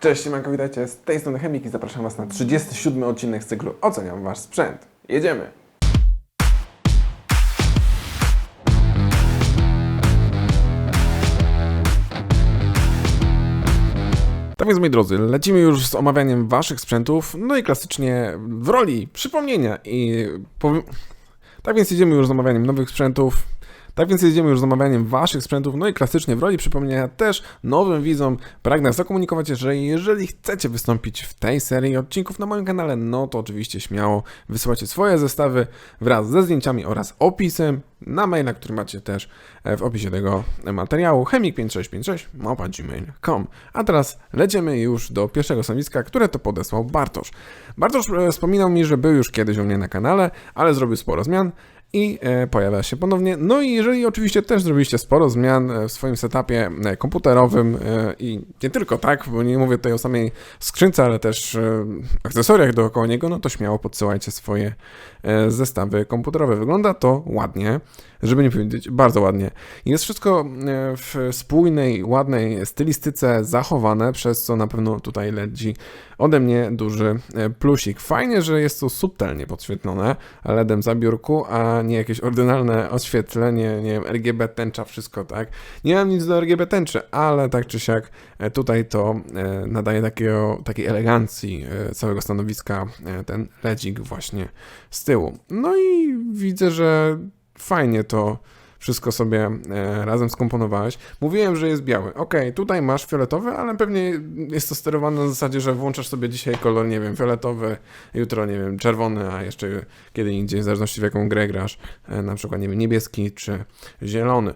Cześć, siemanko, witajcie, z tej strony Chemik i zapraszam Was na 37 odcinek z cyklu Oceniam Wasz sprzęt. Jedziemy! Tak więc, moi drodzy, lecimy już z omawianiem Waszych sprzętów, no i klasycznie w roli przypomnienia i powiem... Tak więc jedziemy już z omawianiem nowych sprzętów, tak więc jedziemy już z omawianiem Waszych sprzętów, no i klasycznie w roli przypomnienia też nowym widzom pragnę zakomunikować, że jeżeli chcecie wystąpić w tej serii odcinków na moim kanale, no to oczywiście śmiało wysyłacie swoje zestawy wraz ze zdjęciami oraz opisem na maila, który macie też e, w opisie tego materiału chemik5656 A teraz lecimy już do pierwszego stanowiska, które to podesłał Bartosz. Bartosz e, wspominał mi, że był już kiedyś u mnie na kanale, ale zrobił sporo zmian i e, pojawia się ponownie. No i jeżeli oczywiście też zrobiliście sporo zmian e, w swoim setupie e, komputerowym i nie tylko tak, bo nie mówię tutaj o samej skrzynce, ale też akcesoriach dookoła niego, no to śmiało podsyłajcie swoje zestawy komputerowe. Wygląda to ładnie, żeby nie powiedzieć bardzo ładnie. Jest wszystko w spójnej, ładnej stylistyce zachowane, przez co na pewno tutaj leci ode mnie duży plusik. Fajnie, że jest to subtelnie podświetlone LEDem za biurku, a nie jakieś ordynalne oświetlenie, nie wiem, RGB tęcza, wszystko tak. Nie mam nic do RGB tęczy, ale tak czy siak e, tutaj to e, nadaje takiego, takiej elegancji e, całego stanowiska ten LEDzik właśnie z tyłu. No i widzę, że fajnie to wszystko sobie e, razem skomponowałeś. Mówiłem, że jest biały. Ok, tutaj masz fioletowy, ale pewnie jest to sterowane na zasadzie, że włączasz sobie dzisiaj kolor, nie wiem, fioletowy, jutro, nie wiem, czerwony, a jeszcze kiedy indziej, w zależności w jaką grę grasz, e, na przykład, nie wiem, niebieski czy zielony.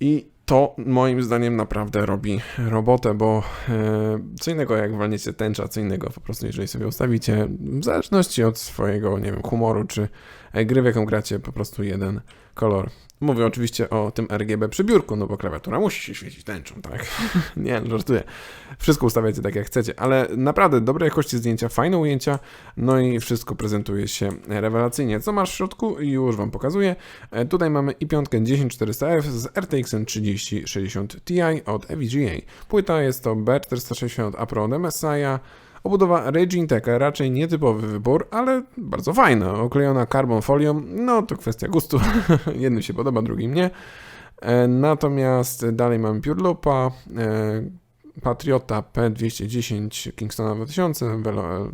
I to moim zdaniem naprawdę robi robotę, bo e, co innego jak walniecie tęcza, co innego po prostu jeżeli sobie ustawicie, w zależności od swojego, nie wiem, humoru czy gry, w jaką gracie, po prostu jeden kolor. Mówię oczywiście o tym RGB przy biurku, no bo klawiatura musi się świecić tęczą, tak? Nie, żartuję. Wszystko ustawiacie tak jak chcecie, ale naprawdę dobrej jakości zdjęcia, fajne ujęcia, no i wszystko prezentuje się rewelacyjnie. Co masz w środku? Już Wam pokazuję. E, Tutaj mamy i5 10400F z RTX 3060 Ti od EVGA. Płyta jest to B460 A Pro od MSI'a. Obudowa Raging Tech, raczej nietypowy wybór, ale bardzo fajna. Oklejona carbon folią, no to kwestia gustu. Jednym się podoba, drugim nie. E, Natomiast dalej mamy Pure Loopa, e, Patriota P210 Kingstona 2000, Velo,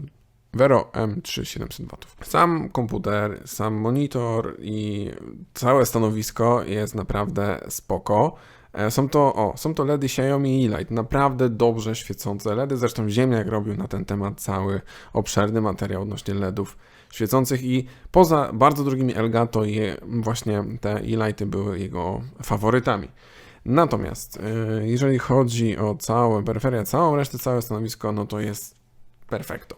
Vero M3 700 W. Sam komputer, sam monitor i całe stanowisko jest naprawdę spoko. E, Są to, o, są to LEDy Xiaomi E-Light, naprawdę dobrze świecące LEDy, zresztą Ziemniak robił na ten temat cały obszerny materiał odnośnie LEDów świecących i poza bardzo drogimi Elgato je, właśnie te E-Lighty były jego faworytami. Natomiast e, jeżeli chodzi o całe peryferię, całą resztę, całe stanowisko, no to jest perfekto.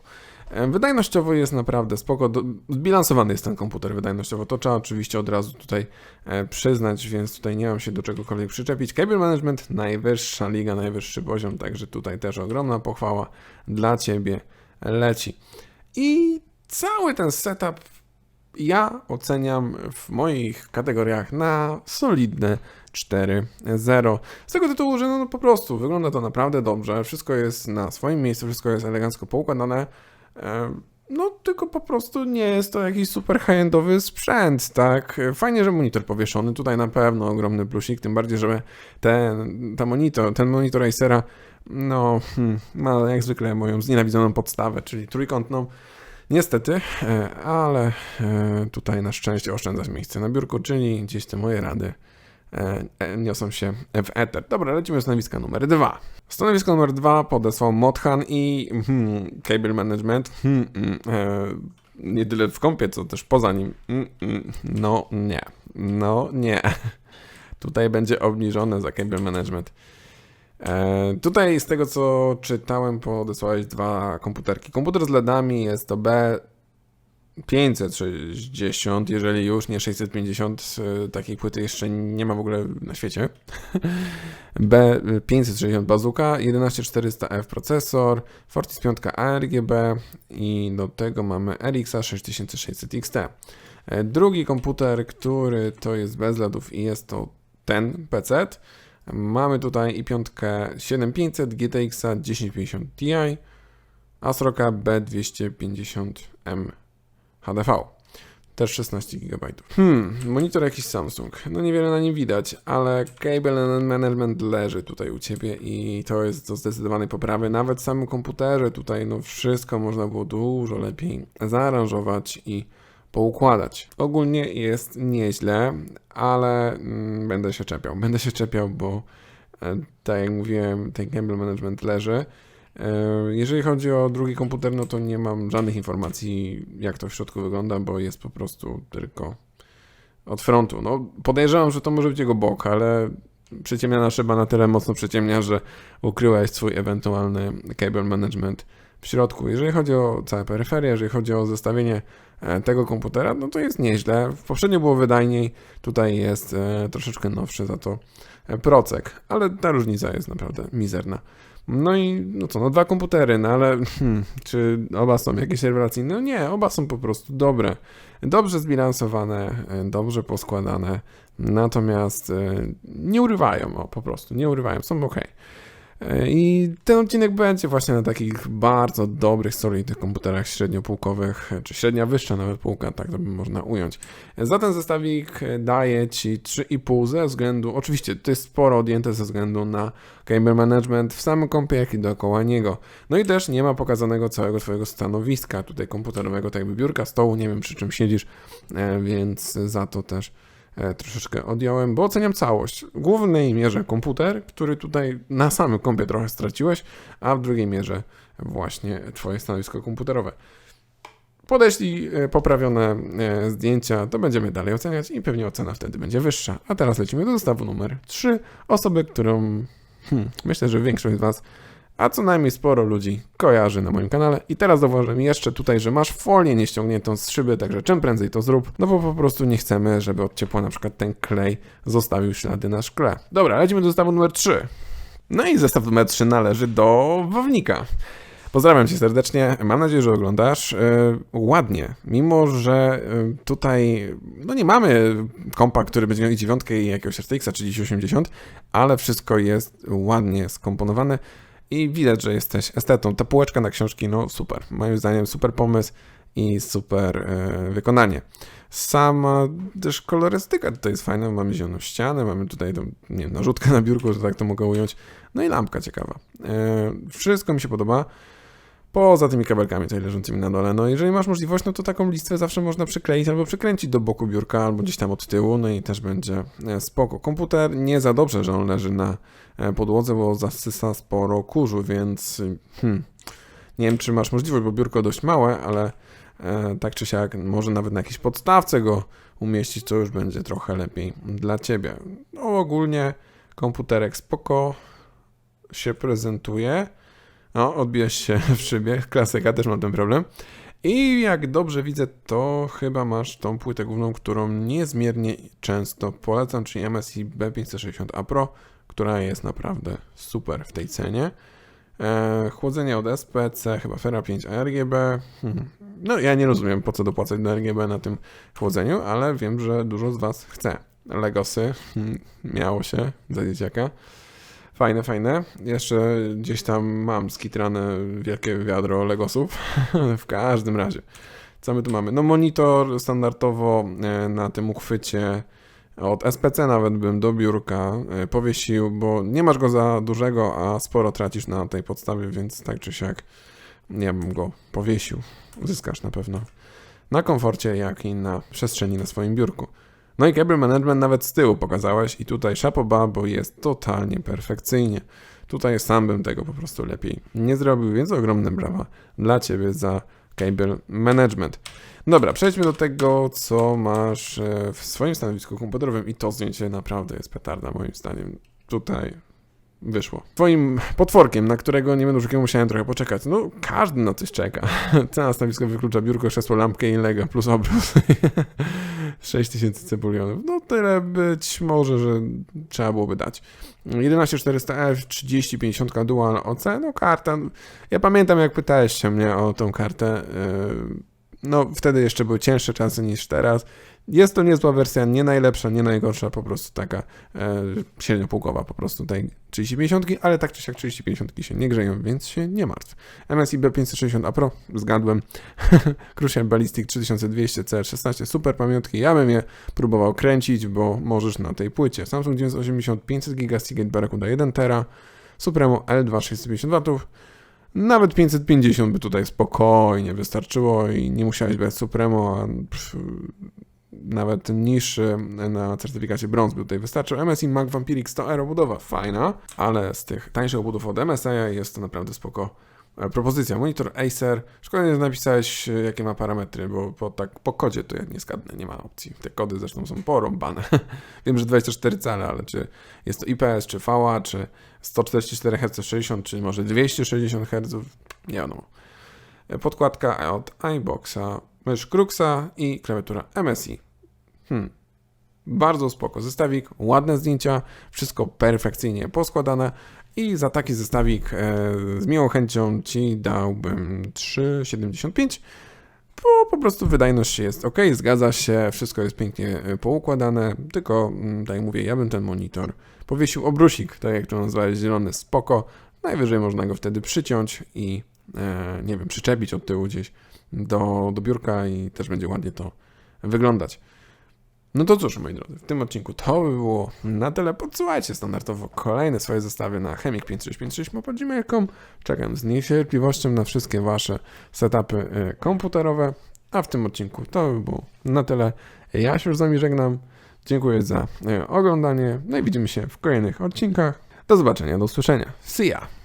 E, Wydajnościowo jest naprawdę spoko, zbilansowany jest ten komputer wydajnościowo, to trzeba oczywiście od razu tutaj e, przyznać, więc tutaj nie mam się do czegokolwiek przyczepić. Cable Management, najwyższa liga, najwyższy poziom, także tutaj też ogromna pochwała dla Ciebie leci. I cały ten setup ja oceniam w moich kategoriach na solidne 4-0. Z tego tytułu, że no, no po prostu wygląda to naprawdę dobrze, wszystko jest na swoim miejscu, wszystko jest elegancko poukładane. No, tylko po prostu nie jest to jakiś super high-endowy sprzęt, tak? Fajnie, że monitor powieszony, tutaj na pewno ogromny plusik, tym bardziej, że ten, ten monitor, ten monitor Acera, no, hmm, ma jak zwykle moją znienawidzoną podstawę, czyli trójkątną. Niestety, e, ale e, tutaj na szczęście oszczędzać miejsce na biurku, czyli gdzieś te moje rady niosą się w eter. Dobra, lecimy do stanowiska numer dwa. Stanowisko numer dwa podesłał Mothan i hmm, Cable Management. Hmm, mm, e, nie tyle w kąpie, co też poza nim. Mm, mm, no nie, no nie. Tutaj będzie obniżone za Cable Management. E, tutaj z tego co czytałem, podesłałeś dwa komputerki. Komputer z LEDami jest to B 560, jeżeli już nie 650, e, takiej płyty jeszcze nie ma w ogóle na świecie. B560 bazuka, 11400F procesor, Fortis 5 ARGB i do tego mamy RX 6600 XT. E, Drugi komputer, który to jest bez LEDów i jest to ten PC, Mamy tutaj i piątkę 7500 GTX 1050 Ti, Asroka B250M HDV. Też 16 GB. Hmm, monitor jakiś Samsung. No niewiele na nim widać, ale cable management leży tutaj u Ciebie i to jest do zdecydowanej poprawy. Nawet w samym komputerze tutaj no wszystko można było dużo lepiej zaaranżować i poukładać. Ogólnie jest nieźle, ale mm, będę się czepiał. Będę się czepiał, bo e, tak jak mówiłem, ten cable management leży. E, Jeżeli chodzi o drugi komputer, no to nie mam żadnych informacji, jak to w środku wygląda, bo jest po prostu tylko od frontu. No, podejrzewam, że to może być jego bok, ale przyciemniana szyba na tyle mocno przyciemnia, że ukryłeś swój ewentualny cable management w środku. Jeżeli chodzi o całe peryferie, jeżeli chodzi o zestawienie e, tego komputera, no to jest nieźle. W poprzednio było wydajniej, tutaj jest e, troszeczkę nowszy za to procek, ale ta różnica jest naprawdę mizerna. No i no co, no dwa komputery, no ale hmm, czy oba są jakieś rewelacyjne? No nie, oba są po prostu dobre. Dobrze zbilansowane, e, dobrze poskładane, natomiast e, nie urywają, o po prostu, nie urywają, są ok. I ten odcinek będzie właśnie na takich bardzo dobrych, solidnych komputerach średniopółkowych, czy średnia wyższa nawet półka, tak to by można ująć. Za ten zestawik daje Ci 3,5 ze względu, oczywiście to jest sporo odjęte ze względu na cable management w samym kompie, jak i dookoła niego. No i też nie ma pokazanego całego Twojego stanowiska tutaj komputerowego, tak jakby biurka, stołu, nie wiem przy czym siedzisz, e, więc za to też e, troszeczkę odjąłem, bo oceniam całość. W głównej mierze komputer, który tutaj na samym kompie trochę straciłeś, a w drugiej mierze właśnie Twoje stanowisko komputerowe. Podeślij e, poprawione e, zdjęcia, to będziemy dalej oceniać i pewnie ocena wtedy będzie wyższa. A teraz lecimy do zestawu numer 3. Osoby, którą hmm, myślę, że większość z Was, a co najmniej sporo ludzi kojarzy na moim kanale. I teraz zauważyłem jeszcze tutaj, że masz folię nieściągniętą z szyby, także czym prędzej to zrób, no bo po prostu nie chcemy, żeby od ciepła na przykład ten klej zostawił ślady na szkle. Dobra, lecimy do zestawu numer 3. No i zestaw numer 3 należy do Wawnika. Pozdrawiam cię serdecznie, mam nadzieję, że oglądasz. Yy, ładnie, mimo że yy, tutaj no nie mamy kompa, który będzie miał i dziewiątkę i jakiegoś RTX 3080, ale wszystko jest ładnie skomponowane i widać, że jesteś estetą. Ta półeczka na książki, no super. Moim zdaniem super pomysł i super yy, wykonanie. Sama też kolorystyka tutaj jest fajna, mamy zieloną ścianę, mamy tutaj tą, nie wiem, narzutkę na biurku, że tak to mogę ująć, no i lampka ciekawa. Wszystko mi się podoba. Poza tymi kabelkami tutaj leżącymi na dole. No jeżeli masz możliwość, no to taką listwę zawsze można przykleić albo przykręcić do boku biurka, albo gdzieś tam od tyłu, no i też będzie e, spoko. Komputer nie za dobrze, że on leży na e, podłodze, bo zasysa sporo kurzu, więc hmm, nie wiem, czy masz możliwość, bo biurko dość małe, ale e, tak czy siak, może nawet na jakiejś podstawce go umieścić, to już będzie trochę lepiej dla Ciebie. No ogólnie komputerek spoko się prezentuje. No, odbijesz się w szybie, klasyka, też mam ten problem. I jak dobrze widzę, to chyba masz tą płytę główną, którą niezmiernie często polecam, czyli MSI B560A Pro, która jest naprawdę super w tej cenie. E, chłodzenie od SPC, chyba Fera 5 RGB. Hmm. No ja nie rozumiem po co dopłacać do RGB na tym chłodzeniu, ale wiem, że dużo z Was chce. Legosy, hmm, miało się za dzieciaka. Fajne, fajne. Jeszcze gdzieś tam mam skitrane wielkie wiadro Legosów. w każdym razie. Co my tu mamy? No monitor standardowo e, na tym uchwycie od SPC nawet bym do biurka e, powiesił, bo nie masz go za dużego, a sporo tracisz na tej podstawie, więc tak czy siak ja bym go powiesił. Uzyskasz na pewno na komforcie, jak i na przestrzeni na swoim biurku. No i cable management nawet z tyłu pokazałeś i tutaj szapoba, bo jest totalnie perfekcyjnie. Tutaj sam bym tego po prostu lepiej nie zrobił, więc ogromne brawa dla Ciebie za cable management. Dobra, przejdźmy do tego, co masz e, w swoim stanowisku komputerowym i to zdjęcie naprawdę jest petarda moim zdaniem. Tutaj wyszło. Twoim potworkiem, na którego nie będę szukał, musiałem trochę poczekać. No, każdy na coś czeka. Cena stanowisko wyklucza biurko, krzesło, lampkę i lega plus obrus. 6000 cebulionów. No tyle być może, że trzeba byłoby dać. 11400F, 3050 Dual OC, no karta. Ja pamiętam jak pytałeś się mnie o tą kartę. Yy, no wtedy jeszcze były cięższe czasy niż teraz. Jest to niezła wersja, nie najlepsza, nie najgorsza, po prostu taka e, średniopółkowa po prostu tej 3050, ale tak czy siak 3050 się nie grzeją, więc się nie martw. MSI B560 A Pro, zgadłem. Crucial Ballistic 3200 CR16, super pamiątki, ja bym je próbował kręcić, bo możesz na tej płycie. Samsung 980 500 GB Seagate Barracuda 1 tera, Supremo L2 650 W, nawet 550 by tutaj spokojnie wystarczyło i nie musiałeś brać Supremo, a pff, nawet niższy na certyfikacie brąz by tutaj wystarczył. MSI Mac Vampiric 100 Euro budowa fajna, ale z tych tańszych obudów od MSI jest to naprawdę spoko e, propozycja. Monitor Acer. Szkoda, że napisałeś e, jakie ma parametry, bo po, tak, po kodzie to ja nie zgadnę, nie ma opcji. Te kody zresztą są porąbane. Wiem, że 24 cale, ale czy jest to IPS, czy VA, czy 144 Hz 60, czy może 260 Hz, nie wiadomo. E, Podkładka od iBoxa, mysz Cruxa i klawiatura MSI. Hmm. Bardzo spoko zestawik, ładne zdjęcia, wszystko perfekcyjnie poskładane i za taki zestawik e, z miłą chęcią Ci dałbym 3,75 bo po prostu wydajność jest ok, zgadza się, wszystko jest pięknie e, poukładane, tylko mm, tak jak mówię, ja bym ten monitor powiesił obrusik, tak jak to nazwałeś, zielony, spoko, najwyżej można go wtedy przyciąć i e, nie wiem, przyczepić od tyłu gdzieś do, do biurka i też będzie ładnie to wyglądać. No to cóż, moi drodzy, w tym odcinku to by było na tyle. Podsyłajcie standardowo kolejne swoje zestawy na chemik5656.gmail.com. Czekam z niecierpliwością na wszystkie Wasze setupy y, komputerowe. A w tym odcinku to by było na tyle. Ja się już z Wami żegnam. Dziękuję za y, oglądanie. No i widzimy się w kolejnych odcinkach. Do zobaczenia, do usłyszenia. See ya!